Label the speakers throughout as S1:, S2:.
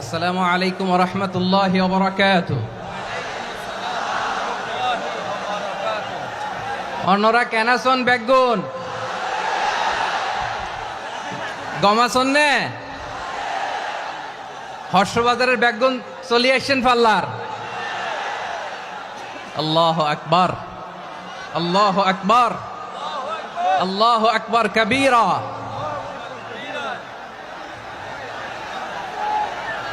S1: আসসালামু আলাইকুম রহমতুল্লাহ বরকাত অন্যরা কেনাসন বেগুন? গমাসন নে? হর্ষবাজারের বেগুন চলে আসছেন পাল্লার। আল্লাহ আকবার। আল্লাহ আকবার। আল্লাহ আকবার কবীরা।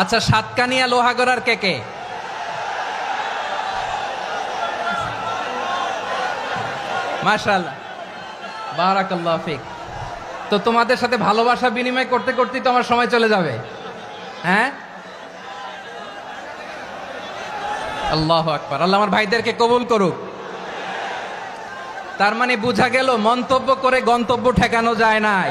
S1: আচ্ছা সাতকানিয়া লোহাগড়ার কে কে? মাশাল্লাহ বারাকাল্লাহ তো তোমাদের সাথে ভালোবাসা বিনিময় করতে করতেই তো আমার সময় চলে যাবে। হ্যাঁ? আল্লাহ আকবার। আল্লাহ আমার ভাইদেরকে কবুল করুক। তার মানে বোঝা গেল, মন্তব্য করে গন্তব্য ঠেকানো যায় নাই।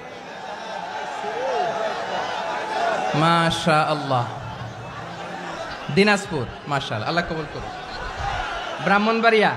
S1: মাশা আল্লাহ দিনাজপুর মাশাল আল্লাহ কবুল করুন ব্রাহ্মণবাড়িয়া